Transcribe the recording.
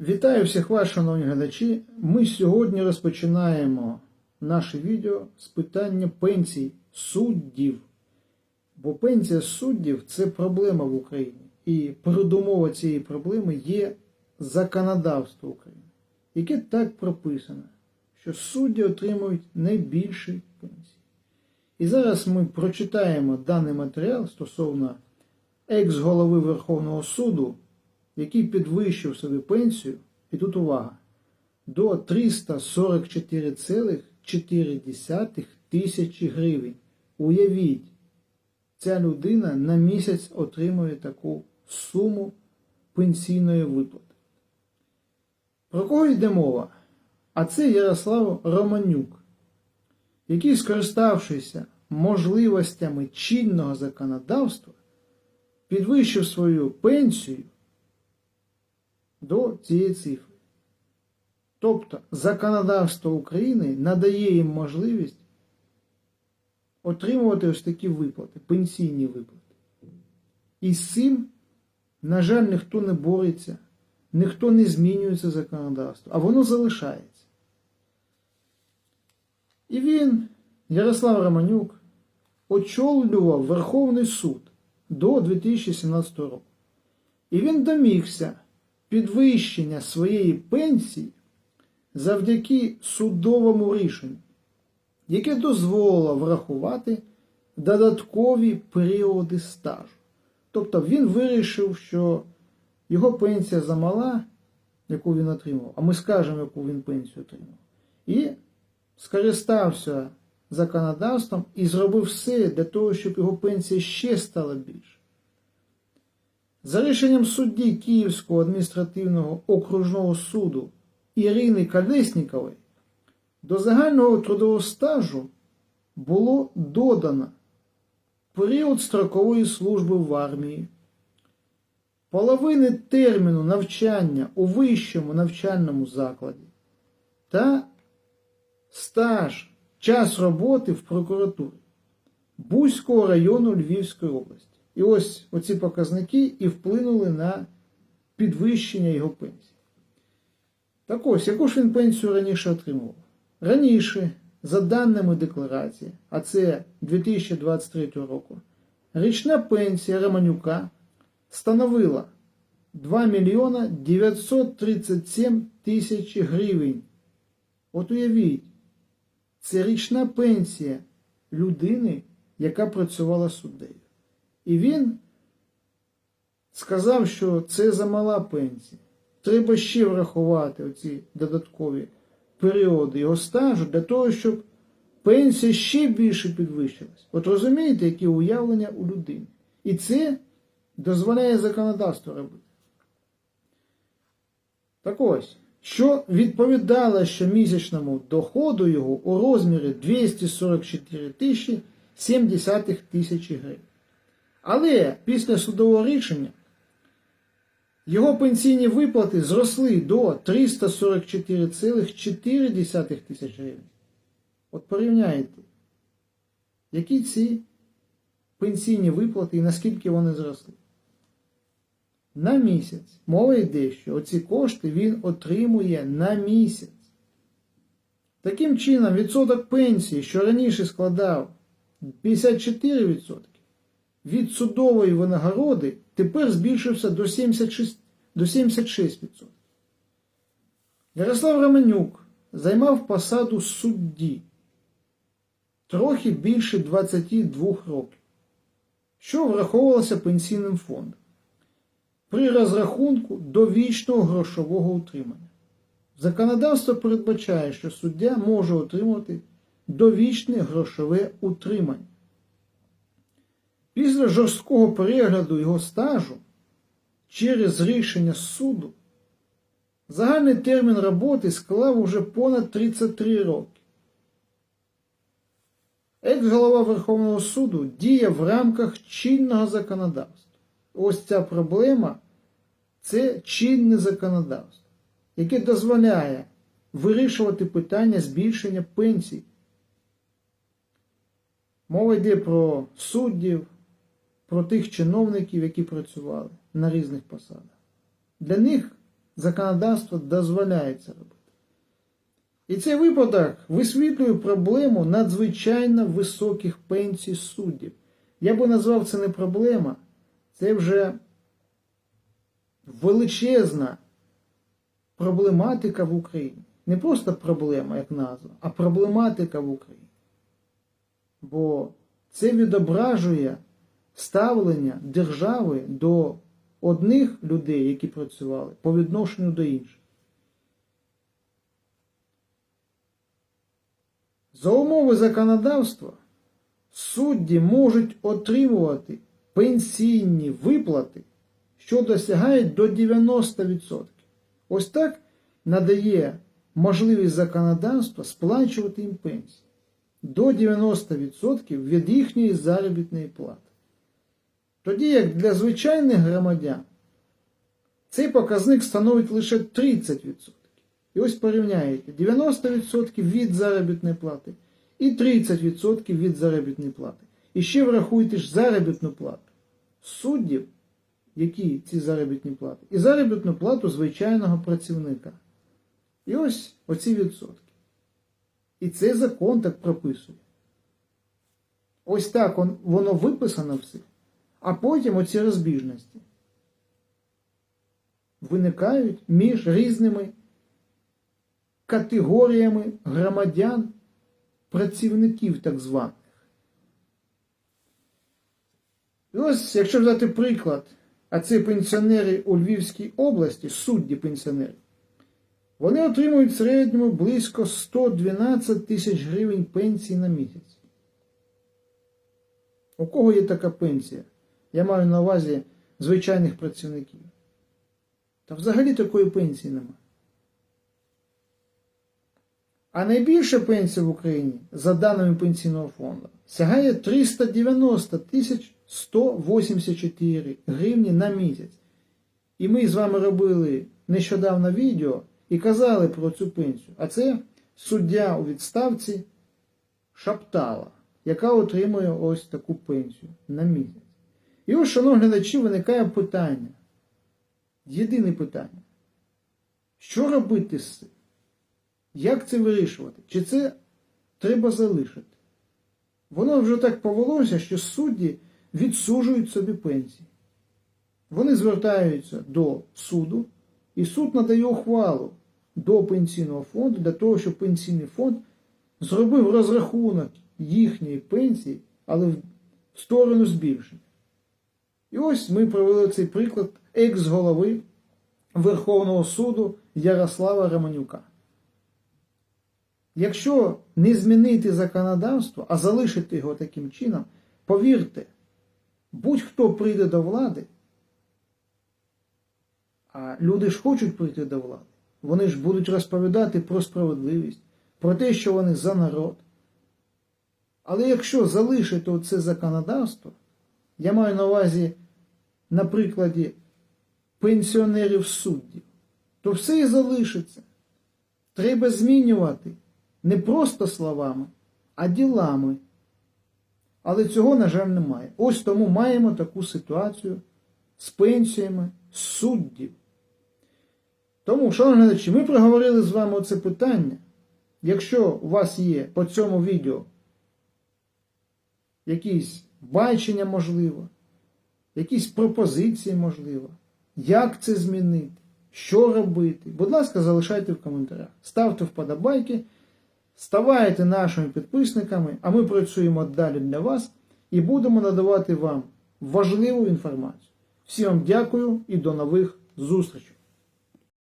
Вітаю всіх вас, шановні глядачі. Ми сьогодні розпочинаємо наше відео з питання пенсій суддів. Бо пенсія суддів це проблема в Україні. І передумова цієї проблеми є законодавство України, яке так прописано, що судді отримують найбільші пенсії. І зараз ми прочитаємо даний матеріал стосовно екс-голови Верховного суду, який підвищив собі пенсію, і тут увага, до 344,4 тисячі гривень. Уявіть, ця людина на місяць отримує таку суму пенсійної виплати. Про кого йде мова? А це Ярослав Романюк, який, скориставшися можливостями чинного законодавства, підвищив свою пенсію до цієї цифри. Тобто законодавство України надає їм можливість отримувати ось такі виплати, пенсійні виплати. І з цим, на жаль, ніхто не бореться, ніхто не змінює це законодавство, а воно залишається. І він, Ярослав Романюк, очолював Верховний суд до 2017 року. І він домігся підвищення своєї пенсії завдяки судовому рішенню, яке дозволило врахувати додаткові періоди стажу. Тобто він вирішив, що його пенсія замала, яку він отримав, а ми скажемо, яку він пенсію отримав. І скористався законодавством і зробив все для того, щоб його пенсія ще стала більше. За рішенням судді Київського адміністративного окружного суду Ірини Колеснікової до загального трудового стажу було додано період строкової служби в армії, половини терміну навчання у вищому навчальному закладі та стаж, час роботи в прокуратурі Бузького району Львівської області. І ось оці показники і вплинули на підвищення його пенсії. Так ось, яку ж він пенсію раніше отримував? Раніше, за даними декларації, а це 2023 року, річна пенсія Романюка становила 2 мільйона 937 тисяч гривень. От уявіть, це річна пенсія людини, яка працювала суддею. І він сказав, що це замала пенсія. Треба ще врахувати оці додаткові періоди його стажу для того, щоб пенсія ще більше підвищилась. От розумієте, які уявлення у людини. І це дозволяє законодавство робити. Так ось, що відповідало щомісячному доходу його у розмірі 244 тисячі 70 тисячі гривень. Але після судового рішення його пенсійні виплати зросли до 344,4 тисяч гривень. От порівняйте, які ці пенсійні виплати і наскільки вони зросли. На місяць. Мова йде, що оці кошти він отримує на місяць. Таким чином, відсоток пенсії, що раніше складав 54%, від судової винагороди тепер збільшився до 76%. До 76%. Ярослав Романюк займав посаду судді трохи більше 22 років, що враховувалося пенсійним фондом при розрахунку довічного грошового утримання. Законодавство передбачає, що суддя може отримати довічне грошове утримання. Після жорсткого перегляду його стажу через рішення суду загальний термін роботи склав уже понад 33 роки. Екс-голова Верховного суду діє в рамках чинного законодавства. Ось ця проблема це чинне законодавство, яке дозволяє вирішувати питання збільшення пенсій. Мова йде про суддів, про тих чиновників, які працювали на різних посадах. Для них законодавство дозволяє це робити. І цей випадок висвітлює проблему надзвичайно високих пенсій суддів. Я би назвав це не проблема, це вже величезна проблематика в Україні. Не просто проблема, як назва, а проблематика в Україні. Бо це відображує ставлення держави до одних людей, які працювали, по відношенню до інших. За умови законодавства судді можуть отримувати пенсійні виплати, що досягають до 90%. Ось так надає можливість законодавства сплачувати їм пенсії до 90% від їхньої заробітної плати. Тоді як для звичайних громадян цей показник становить лише 30%. І ось порівняєте 90% від заробітної плати і 30% від заробітної плати. І ще врахуйте ж заробітну плату суддів, які ці заробітні плати, і заробітну плату звичайного працівника. І ось оці відсотки. І цей закон так прописує. Ось так воно виписано все. А потім оці розбіжності виникають між різними категоріями громадян, працівників так званих. І ось, якщо взяти приклад, а це пенсіонери у Львівській області, судді пенсіонери, вони отримують в середньому близько 112 тисяч гривень пенсії на місяць. У кого є така пенсія? Я маю на увазі звичайних працівників. Та взагалі такої пенсії немає. А найбільша пенсія в Україні, за даними пенсійного фонду, сягає 390 тисяч 184 гривні на місяць. І ми з вами робили нещодавно відео і казали про цю пенсію. А це суддя у відставці Шаптала, яка отримує ось таку пенсію на місяць. І ось, шановні глядачі, виникає питання. Єдине питання. Що робити з цим? Як це вирішувати? Чи це треба залишити? Воно вже так повелося, що судді відсуджують собі пенсії. Вони звертаються до суду, і суд надає ухвалу до пенсійного фонду для того, щоб пенсійний фонд зробив розрахунок їхньої пенсії, але в сторону збільшення. І ось ми провели цей приклад екс-голови Верховного суду Ярослава Романюка. Якщо не змінити законодавство, а залишити його таким чином, повірте, будь-хто прийде до влади, а люди ж хочуть прийти до влади, вони ж будуть розповідати про справедливість, про те, що вони за народ. Але якщо залишити це законодавство, я маю на увазі на прикладі пенсіонерів суддів, то все і залишиться. Треба змінювати не просто словами, а ділами. Але цього, на жаль, немає. Ось тому маємо таку ситуацію з пенсіями суддів. Тому, шановні глядачі, ми проговорили з вами оце питання. Якщо у вас є по цьому відео якісь бачення, можливо, якісь пропозиції, можливо, як це змінити, що робити, будь ласка, залишайте в коментарях. Ставте вподобайки, ставайте нашими підписниками, а ми працюємо далі для вас і будемо надавати вам важливу інформацію. Всім вам дякую і до нових зустрічей!